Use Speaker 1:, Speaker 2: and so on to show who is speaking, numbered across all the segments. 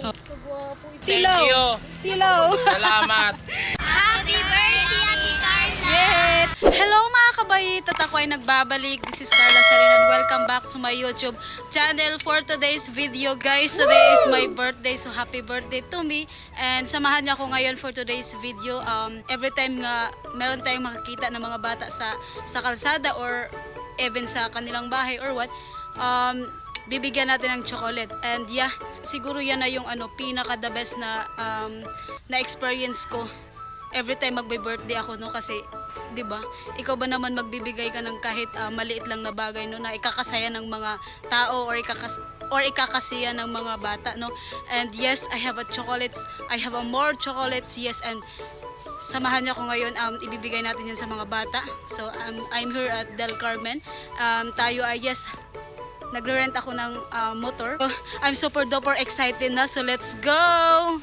Speaker 1: Thank you.
Speaker 2: Tilaw.
Speaker 1: Salamat.
Speaker 3: Happy birthday, Ate Carla!
Speaker 2: Yes! Hello mga kabayit! At ako ay nagbabalik. This is Carla Sarinan. Welcome back to my YouTube channel for today's video guys. Today is my birthday so happy birthday to me. And samahan niyo ako ngayon for today's video. Um, every time nga meron tayong makikita ng mga bata sa, sa kalsada or even sa kanilang bahay or what, um, bibigyan natin ng chocolate. And yeah, siguro yan na yung ano, pinaka the best na, um, na experience ko every time magbe-birthday ako no kasi 'di ba? Ikaw ba naman magbibigay ka ng kahit ah, maliit lang na bagay no na ikakasaya ng mga tao or ikakas or ikakasiya ng mga bata no. And yes, I have a chocolates. I have a more chocolates. Yes, and samahan niyo ako ngayon um ibibigay natin 'yan sa mga bata. So um, I'm here at Del Carmen. Um tayo ay yes nagre-rent ako ng ah, motor. So, I'm super duper excited na. So let's go.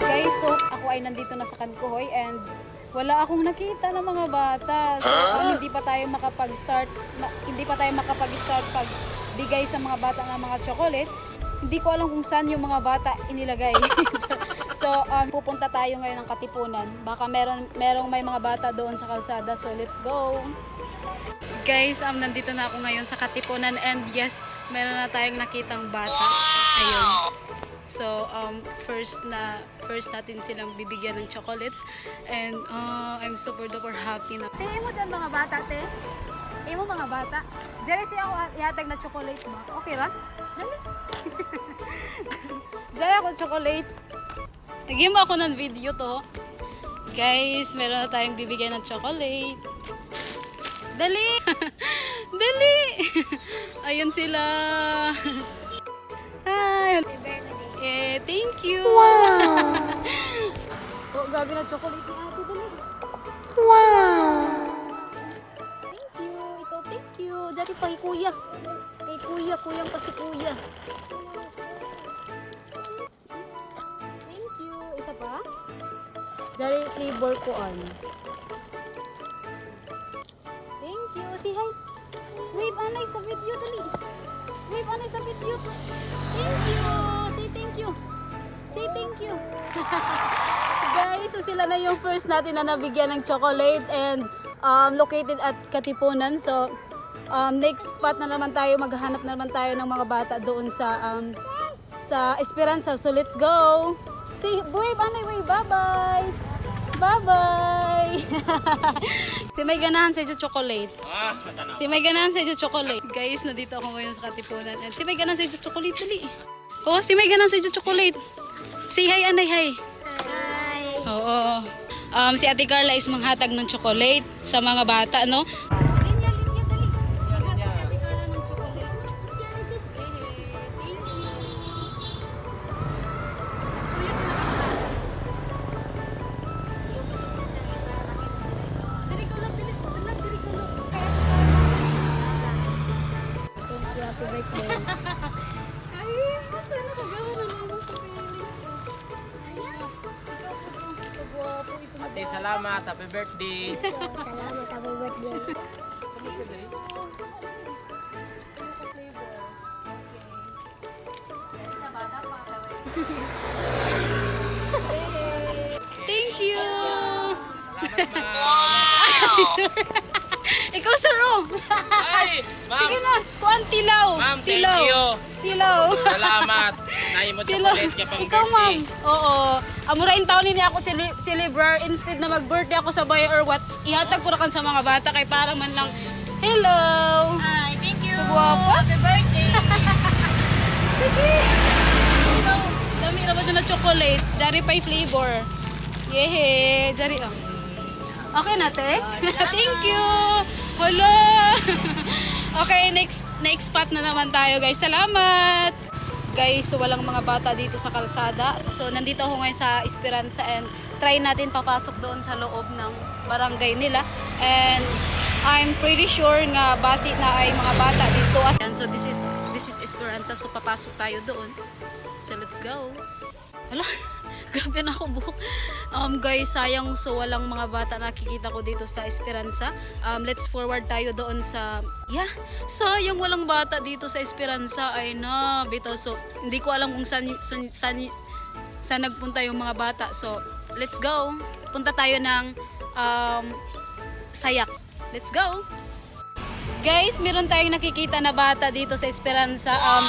Speaker 2: Guys, so ako ay nandito na sa Kankuhoy and wala akong nakita ng mga bata. So um, hindi pa tayo makapag-start, hindi pa tayo makapag-start pag bigay sa mga bata ng mga chocolate. Hindi ko alam kung saan yung mga bata inilagay. so um, pupunta tayo ngayon ng Katipunan. Baka meron merong may mga bata doon sa kalsada. So let's go. Guys, um, nandito na ako ngayon sa Katipunan and yes, meron na tayong nakitang bata. Ayun. So, um, first na first natin silang bibigyan ng chocolates and uh, I'm super duper happy na. Tingin mo dyan mga bata, te? Tingin mo mga bata? Diyan siya ako ihatag na chocolate mo. Okay ra? Dali. Diyan ako chocolate. Lagyan mo ako ng video to. Guys, meron na tayong bibigyan ng chocolate. Dali! Dali! Ayun sila. Hi! Eh, thank you! Wow! oh, gabi na chocolate ni ate. Dali. Thank pa kay kuya. Kay kuya, kuyang pa si kuya. Thank you. Isa pa? Dari flavor ko an. Thank you. Si hi. Wave anay sa video dali. Wave anay sa video. Thank you. Say thank you. Say thank you. Guys, so sila na yung first natin na nabigyan ng chocolate and um, located at Katipunan. So, um, next spot na naman tayo, maghahanap na naman tayo ng mga bata doon sa um, sa Esperanza. So, let's go. Say, wave, anay, wave. Bye-bye. Bye-bye. si may ganahan sa chocolate.
Speaker 1: Ah.
Speaker 2: Si may ganahan sa chocolate. Guys, nandito ako ngayon sa Katipunan. And si may ganahan sa chocolate, dali. Oh, si may ganahan sa chocolate. Say hi, anay, hi.
Speaker 3: Hi!
Speaker 2: Oo. Um, si Ate Carla is manghatag ng chocolate sa mga bata, no?
Speaker 1: Salamat. Happy birthday.
Speaker 3: Salamat, happy birthday.
Speaker 2: Thank you!
Speaker 1: Salamat,
Speaker 2: si Sir. Ikaw, Sir, oh.
Speaker 1: Ay, ma'am.
Speaker 2: Sige na, kuan tilaw.
Speaker 1: Ma'am, thank
Speaker 2: tilaw.
Speaker 1: you.
Speaker 2: Tilaw.
Speaker 1: Salamat. Nahi mo chocolate ka pang
Speaker 2: Ikaw, ma'am. Oo. Amurain taon ni ako cele- celebrar instead na mag-birthday ako sa bahay or what. Ihatag ko na kan sa mga bata kay para man lang, hello.
Speaker 3: Hi, thank you.
Speaker 2: Kagwapo.
Speaker 3: Happy birthday.
Speaker 2: Ikaw, dami na ba dyan na chocolate? Jari pie flavor. Yehe. Jari, oh. Okay na, te? Thank you. Hello. okay, next next spot na naman tayo, guys. Salamat. Guys, walang mga bata dito sa kalsada. So, nandito ako ngayon sa Esperanza and try natin papasok doon sa loob ng barangay nila. And I'm pretty sure nga base na ay mga bata dito. And so, this is this is Esperanza. So, papasok tayo doon. So, let's go. Hala, grabe na ako buhok. Um, guys, sayang so walang mga bata nakikita ko dito sa Esperanza. Um, let's forward tayo doon sa... Yeah, sayang walang bata dito sa Esperanza. Ay na, bito. So, hindi ko alam kung saan, saan, saan, saan nagpunta yung mga bata. So, let's go. Punta tayo ng um, Sayak. Let's go! Guys, meron tayong nakikita na bata dito sa Esperanza. Um,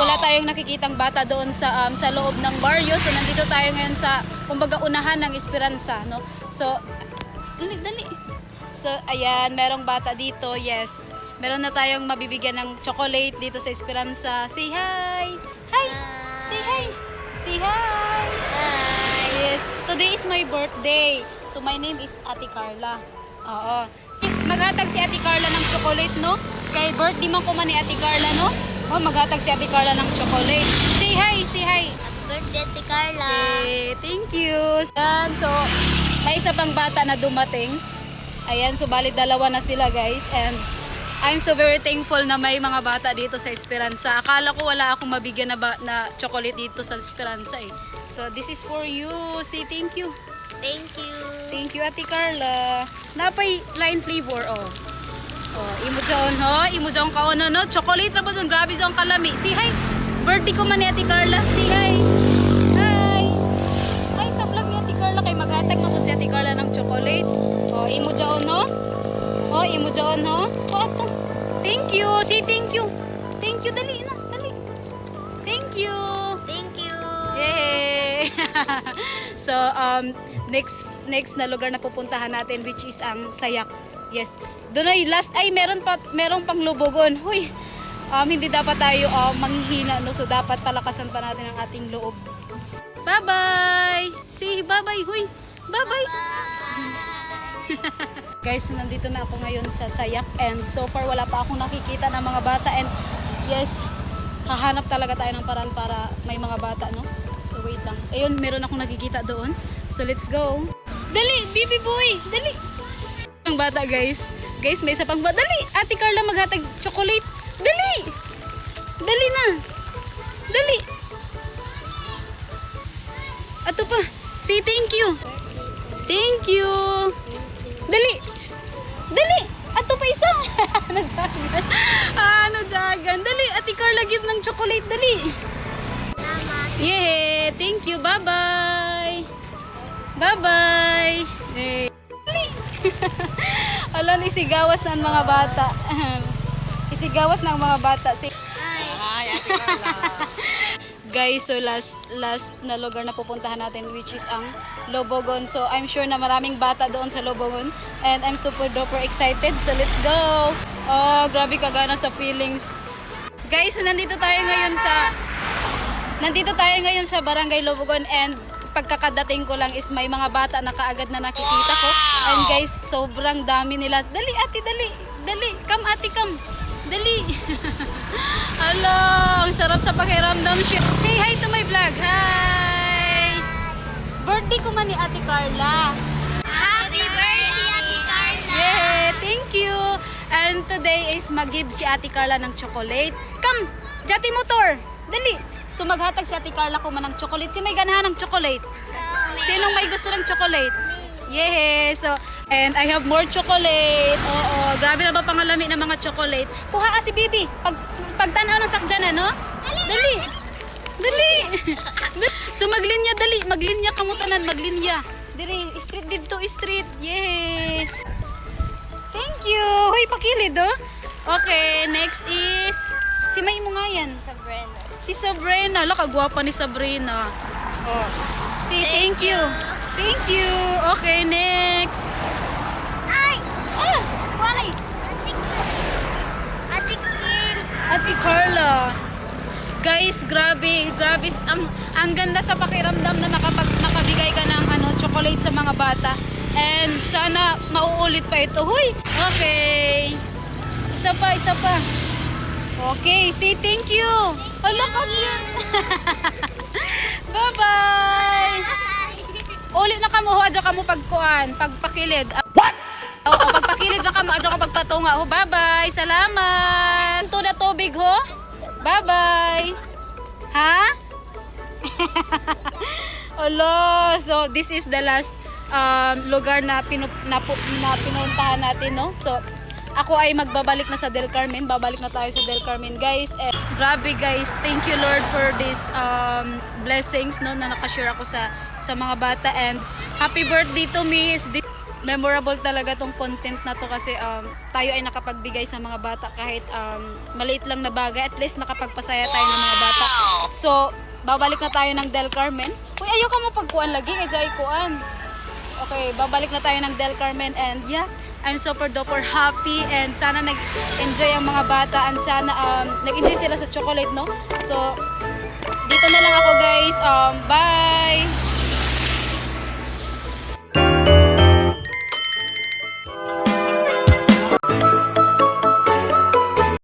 Speaker 2: wala tayong nakikitang bata doon sa um, sa loob ng barrio. So nandito tayo ngayon sa kumbaga unahan ng Esperanza, no? So dali dali. So ayan, merong bata dito. Yes. Meron na tayong mabibigyan ng chocolate dito sa Esperanza. Say hi. Hi. Say hi. Say hi. Yes. Today is my birthday. So my name is Ate Carla. Oo. Si, maghatag si Ate Carla ng chocolate, no? Kay birthday man ko man ni Ate Carla, no? Oh, maghatag si Ate Carla ng chocolate. Say hi, say hi.
Speaker 3: Happy birthday, Ate Carla.
Speaker 2: Okay, thank you. Yan, so may isa pang bata na dumating. Ayan, so bali dalawa na sila guys. And I'm so very thankful na may mga bata dito sa Esperanza. Akala ko wala akong mabigyan na, ba, na chocolate dito sa Esperanza eh. So this is for you. Say thank you.
Speaker 3: Thank you.
Speaker 2: Thank you, Ate Carla. Napay line flavor, oh. Oh, imo dyan, ho? Imo dyan ka, ano, no? Chocolate na ba dyan? Grabe dyan kalami. Si hi. Birthday ko man ni Ate Carla. Si hi. Hi. Hi, sa vlog ni Ate Carla. Kay maghatag magod si Ate Carla ng chocolate. Oh, imo dyan, no? Oh, imo dyan, ho? Oh, ato. Thank you. Say thank you. Thank you. Dali na. Dali. Thank you.
Speaker 3: Thank you.
Speaker 2: Yay! so, um, next next na lugar na pupuntahan natin which is ang Sayak. Yes. Doon ay last ay meron pa merong pang lubogon. Huy. Um, hindi dapat tayo um, manghihina no so dapat palakasan pa natin ang ating loob. Bye-bye. See, bye-bye. Huy. Bye-bye. Guys, so nandito na ako ngayon sa Sayak and so far wala pa akong nakikita ng mga bata and yes, hahanap talaga tayo ng paraan para may mga bata, no? So wait lang. Ayun, meron akong nakikita doon. So let's go. Dali, baby boy, dali. Ang bata, guys. Guys, may isa pang bata. Dali, Ate Carla maghatag chocolate. Dali. Dali na. Dali. Ato pa. Say thank you. Thank you. Dali. Shh. Dali. Ato pa isa. ano jagan? ano jagan? Dali. Ate Carla give ng chocolate. Dali.
Speaker 3: Salamat.
Speaker 2: Yeah. Thank you. Bye-bye. Bye-bye. Eh. Alam, isigawas ng mga bata. isigawas ng mga bata. Si
Speaker 3: Hi.
Speaker 2: Guys, so last last na lugar na pupuntahan natin which is ang Lobogon. So I'm sure na maraming bata doon sa Lobogon and I'm super duper excited. So let's go. Oh, grabe kagana sa feelings. Guys, so nandito tayo ngayon sa Nandito tayo ngayon sa Barangay Lobogon and pagkakadating ko lang is may mga bata na kaagad na nakikita ko. And guys, sobrang dami nila. Dali ate, dali. Dali. Come ate, come. Dali. Hello, ang sarap sa pakiramdam. Say hi to my vlog. Hi. Birthday ko man ni Ate Carla.
Speaker 3: Happy birthday, Ate Carla.
Speaker 2: Yeah, thank you. And today is mag-give si Ate Carla ng chocolate. Come, Jati Motor. Dali. So maghatag si Ate Carla ko man ng chocolate. Si may ganahan ng chocolate. Sinong may gusto ng chocolate? Yeah, so, and I have more chocolate. Oo, grabe na ba pangalami ng mga chocolate? Kuha ka si Bibi. Pag, pagtanaw ng sakdyan, ano? Dali. Dali. So, maglinya, dali. Maglinya kamutanan, maglinya. Diri, street dito, street. Yeah. Thank you. Hoy, pakilid, oh. Okay, next is, si May mo nga yan.
Speaker 3: Sabrina.
Speaker 2: Si Sabrina. Ala, kagwapa ni Sabrina. Oh. Si, thank, you. Thank you. Okay, next.
Speaker 3: Ay!
Speaker 2: Ah, kuanay.
Speaker 3: Ate Kim.
Speaker 2: Ate Carla. Guys, grabe, grabe. Ang, ang ganda sa pakiramdam na makapag, makabigay ka ng ano, chocolate sa mga bata. And sana mauulit pa ito. Huy! Okay. Isa pa, isa pa. Okay, say thank you. Hala ka Bye-bye. Uli na kamo, adyo kamo pagkuan, pagpakilid. What? Oo, pagpakilid na kamo, adyo ka pagpatunga. Oh, bye-bye. Salamat. Ito na tubig, ho. Bye-bye. Ha? Ala, so this is the last um, lugar na, pinu, na, na pinuntahan natin, no? So, ako ay magbabalik na sa Del Carmen. Babalik na tayo sa Del Carmen, guys. Eh, grabe, guys. Thank you, Lord, for this um, blessings, no? Na nakashare ako sa sa mga bata. And happy birthday to me. Memorable talaga tong content na to kasi um, tayo ay nakapagbigay sa mga bata kahit um, maliit lang na bagay. At least nakapagpasaya tayo ng mga bata. So, babalik na tayo ng Del Carmen. Uy, ayaw ka mapagkuan lagi. Eh, Jai kuan. Okay, babalik na tayo ng Del Carmen and yeah, I'm super duper happy and sana nag-enjoy ang mga bata and sana um, nag-enjoy sila sa chocolate, no? So, dito na lang ako guys. Um, bye!